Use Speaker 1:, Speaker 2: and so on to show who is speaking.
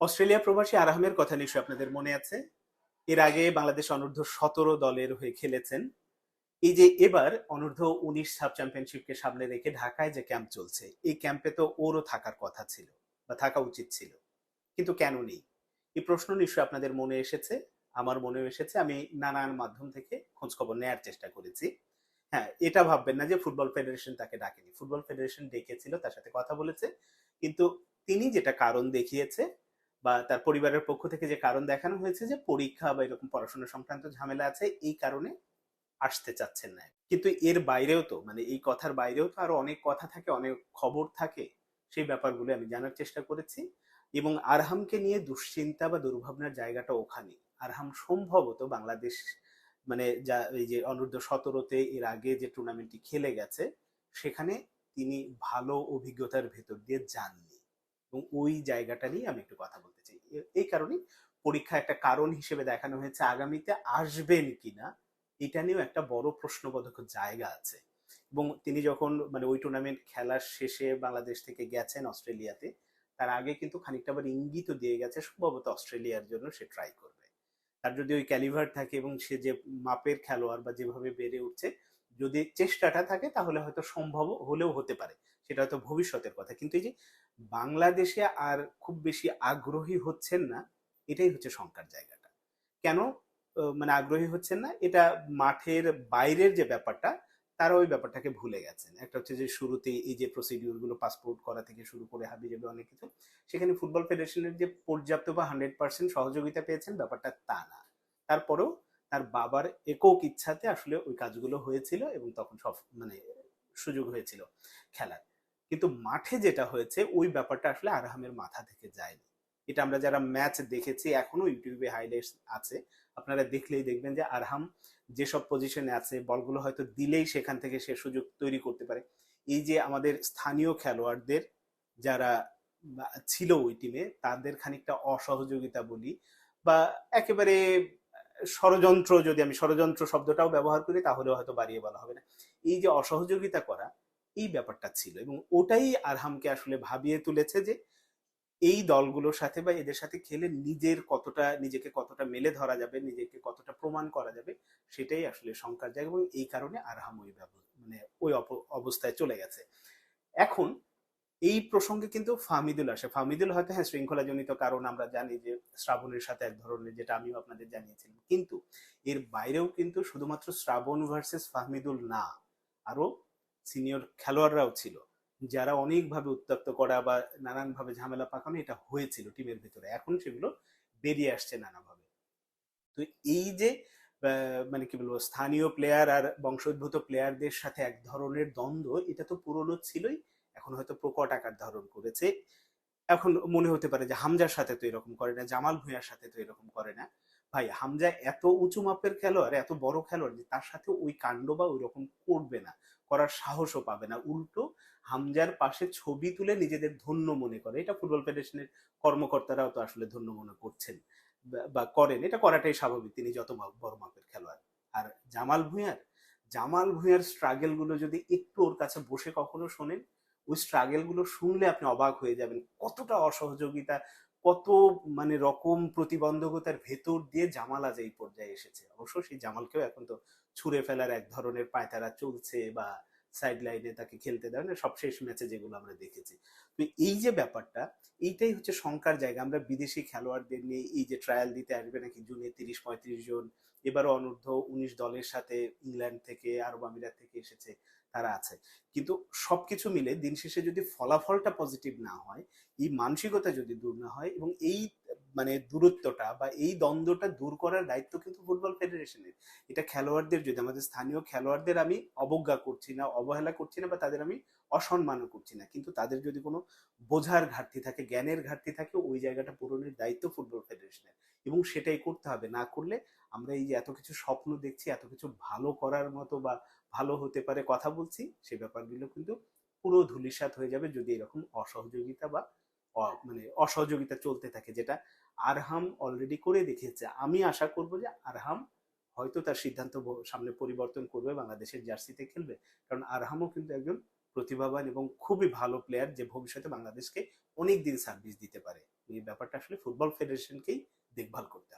Speaker 1: Australia প্রবাসী আরাহামের কথা নিশ্চয়ই আপনাদের মনে আছে? এর আগে বাংলাদেশ অনূর্ধ্ব সতেরো দলের হয়ে খেলেছেন। এই যে এবার অনূর্ধ্ব উনিশ সাব চ্যাম্পিয়নশিপকে সামনে রেখে ঢাকায় যে ক্যাম্প চলছে, এই ক্যাম্পে তো ওরও থাকার কথা ছিল বা থাকা উচিত ছিল। কিন্তু কেন নেই? এই প্রশ্ন নিশ্চয়ই আপনাদের মনে এসেছে, আমার মনেও এসেছে, আমি নানান মাধ্যম থেকে খোঁজ খবর নেয়ার চেষ্টা করেছি। হ্যাঁ এটা ভাববেন না যে ফুটবল ফেডারেশন তাকে ডাকেনি। ফুটবল ফেডারেশন ডেকেছিল, তার সাথে কথা বলেছে। কিন্তু তিনি যেটা কারণ দেখিয়েছে বা তার পরিবারের পক্ষ থেকে যে কারণ দেখানো হয়েছে যে পরীক্ষা বা এরকম পড়াশোনা সংক্রান্ত ঝামেলা আছে, এই কারণে আসতে চাচ্ছেন না। কিন্তু এর বাইরেও তো মানে এই কথার বাইরেও তো আরও অনেক কথা থাকে, অনেক খবর থাকে, সেই ব্যাপারগুলো আমি জানার চেষ্টা করেছি। এবং আরহামকে নিয়ে দুশ্চিন্তা বা দুর্ভাবনার জায়গাটা ওখানে। আরহাম সম্ভবত বাংলাদেশ মানে যা এই যে অনূর্ধ্ব সতেরোতে এর আগে যে টুর্নামেন্টটি খেলে গেছে, সেখানে তিনি ভালো অভিজ্ঞতার ভেতর দিয়ে যাননি। এবং ওই জায়গাটা নিয়ে আমি একটু কথা বলতে চাই। এই কারণেই পরীক্ষা একটা কারণ হিসেবে দেখানো হয়েছে আগামীতে আসবেন কিনা, এটা নিয়েও একটা বড় প্রশ্নবোধক জায়গা আছে। এবং তিনি যখন মানে ওই টুর্নামেন্ট খেলার শেষে বাংলাদেশ থেকে গেছেন অস্ট্রেলিয়াতে, তার আগে কিন্তু খানিকটা আবার ইঙ্গিতও দিয়ে গেছে, সম্ভবত অস্ট্রেলিয়ার জন্য সে ট্রাই করবে। তার যদি ওই ক্যালিভার থাকে এবং সে যে মাপের খেলোয়াড় বা যেভাবে বেড়ে উঠছে যদি চেষ্টাটা থাকে, তাহলে হয়তো সম্ভব হলেও হতে পারে। সেটা হয়তো ভবিষ্যতের কথা। কিন্তু এই যে বাংলাদেশে আর খুব বেশি আগ্রহী হচ্ছেন না, এটাই হচ্ছে শঙ্কার জায়গাটা। কেন? মানে আগ্রহী হচ্ছেন না? এটা মাঠের বাইরের যে ব্যাপারটা, তারা ওই ব্যাপারটাকে ভুলে গেছেন। একটা হচ্ছে যে শুরুতে এই যে প্রসিডিউরগুলো পাসপোর্ট করা থেকে শুরু করে হাবি যাবে অনেক কিছু, সেখানে ফুটবল ফেডারেশনের যে পর্যাপ্ত বা হান্ড্রেড পার্সেন্ট সহযোগিতা পেয়েছেন, ব্যাপারটা তা না। তারপরেও তার বাবার একক ইচ্ছাতে আসলে ওই কাজগুলো হয়েছিল এবং তখন সব মানে সুযোগ হয়েছিল খেলার। কিন্তু মাঠে যেটা হয়েছে, ওই ব্যাপারটা আসলে আরহামের মাথা থেকে যায়নি। এটা আমরা যারা ম্যাচ দেখেছি, এখনও ইউটিউবে হাইলাইটস আছে, আপনারা দেখলেই দেখবেন যে আরহাম যেসব পজিশনে আছে, বলগুলো হয়তো দিলেই সেখান থেকে সে সুযোগ তৈরি করতে পারে। এই যে আমাদের স্থানীয় খেলোয়াড়দের যারা ছিল ওই টিমে তাদের খানিকটা অসহযোগিতা বলি বা, একেবারে ষড়যন্ত্র যদি আমি ষড়যন্ত্র শব্দটাও ব্যবহার করি, তাহলেও হয়তো বাড়িয়ে বলা হবে না। এই যে অসহযোগিতা করা, এই ব্যাপারটা ছিল এবং ওটাই আরহামকে আসলে ভাবিয়ে তুলেছে যে এই দলগুলোর সাথে বা এদের সাথে খেলে নিজের কতটা, নিজেকে কতটা মেলে ধরা যাবে, নিজেকে কতটা প্রমাণ করা যাবে, সেটাই আসলে শঙ্কার জায়গা এবং এই কারণে আরহাম ওই মানে ওই অবস্থায় চলে গেছে। এখন এই প্রসঙ্গে কিন্তু ফাহমিদুল আসে। ফাহমিদুল হয়তো হ্যাঁ শৃঙ্খলাজনিত কারণ আমরা জানি যে শ্রাবণের সাথে এক ধরনের, যেটা আমিও আপনাদের জানিয়েছিলাম। কিন্তু এর বাইরেও কিন্তু শুধুমাত্র শ্রাবণ ভার্সেস ফাহমিদুল না, আরও সিনিয়র খেলোয়াড়রাও ছিল, যারা অনেকভাবে উত্তক্ত করা বা নানানভাবে ঝামেলা পাকানো এটা হয়েছিল টিমের ভিতরে। এখন সেগুলো বেরিয়ে আসছে নানাভাবে। তো এই যে মানে কি বলব, স্থানীয় প্লেয়ার আর বংশোদ্ভূত প্লেয়ারদের সাথে এক ধরনের দ্বন্দ্ব, এটা তো পুরনো ছিলই। এখন হয়তো প্রকট আকার ধারণ করেছে। এখন মনে হতে পারে যে হামজার সাথে তো এরকম করে না, জামাল ভুঁইয়ার সাথে তো এরকম করে না। ভাই, হামজা এত উঁচু মাপের খেলোয়াড়, এত বড় খেলোয়াড় যে তার সাথে ওই কাণ্ড বা ওই রকম করবে না, করার সাহসও পাবে না। উল্টো হামজার পাশে ছবি তুলে নিজেদের ধন্য মনে করে। এটা ফুটবল ফেডারেশনের কর্মকর্তারাও তো আসলে ধন্য মনে করছেন বা- করেন। এটা করাটাই স্বাভাবিক তিনি যত বড় মাপের খেলোয়াড়। আর জামাল ভুঁইয়ার জামাল ভুঁইয়ার স্ট্রাগেলগুলো যদি একটু ওর কাছে বসে কখনো শোনেন ওই স্ট্রাগেলগুলো শুনলে আপনি অবাক হয়ে যাবেন। কতটা অসহযোগিতা, কত মানে রকম প্রতিবন্ধকতার ভেতর দিয়ে জামাল আজ এই পর্যায়ে এসেছে। অবশ্য সেই জামালকেও এখন তো ছুঁড়ে ফেলার এক ধরনের পায়তারা চলছে বা সাইড লাইনে তাকে খেলতে দেয় না সবশেষ ম্যাচে যেগুলো আমরা দেখেছি। তো এই যে ব্যাপারটা, এইটাই হচ্ছে শঙ্কার জায়গা। আমরা বিদেশি খেলোয়াড়দের নিয়ে এই যে ট্রায়াল দিতে আসবে নাকি জুনে তিরিশ পঁয়ত্রিশ জন এবারও অনূর্ধ্ব উনিশ দলের সাথে ইংল্যান্ড থেকে, আরব আমিরাত থেকে এসেছে তারা আছে। কিন্তু সবকিছু মিলে দিন শেষে যদি ফলাফলটা পজিটিভ না হয়, এই মানসিকতা যদি দূর না হয় এবং এই মানে দূরত্বটা বা এই দ্বন্দ্বটা দূর করার দায়িত্ব কিন্তু ফুটবল ফেডারেশনের। এটা খেলোয়াড়দের যদি আমাদের স্থানীয় খেলোয়াড়দের আমি অবজ্ঞা করছি না, অবহেলা করছি না বা তাদের আমি অসম্মানও করছি না, কিন্তু তাদের যদি কোনো বোঝার ঘাটতি থাকে, জ্ঞানের ঘাটতি থাকে, ওই জায়গাটা পূরণের দায়িত্ব ফুটবল ফেডারেশনের। এবং সেটাই করতে হবে, না করলে আমরা এই যে এত কিছু স্বপ্ন দেখছি, এত কিছু ভালো করার মতো বা ভালো হতে পারে কথা বলছি, সে ব্যাপারগুলো কিন্তু পুরো ধূলিসাৎ হয়ে যাবে যদি এরকম অসহযোগিতা বা মানে অসহযোগিতা চলতে থাকে, যেটা আরহাম অলরেডি করে দেখিয়েছে। আমি আশা করব যে আরহাম হয়তো তার সিদ্ধান্ত সামনে পরিবর্তন করবে, বাংলাদেশের জার্সিতে খেলবে। কারণ আরহামও কিন্তু একজন প্রতিভাবান এবং খুবই ভালো প্লেয়ার যে ভবিষ্যতে বাংলাদেশকে অনেক দিন সার্ভিস দিতে পারে। এই ব্যাপারটা আসলে ফুটবল ফেডারেশনকেই দেখভাল করতে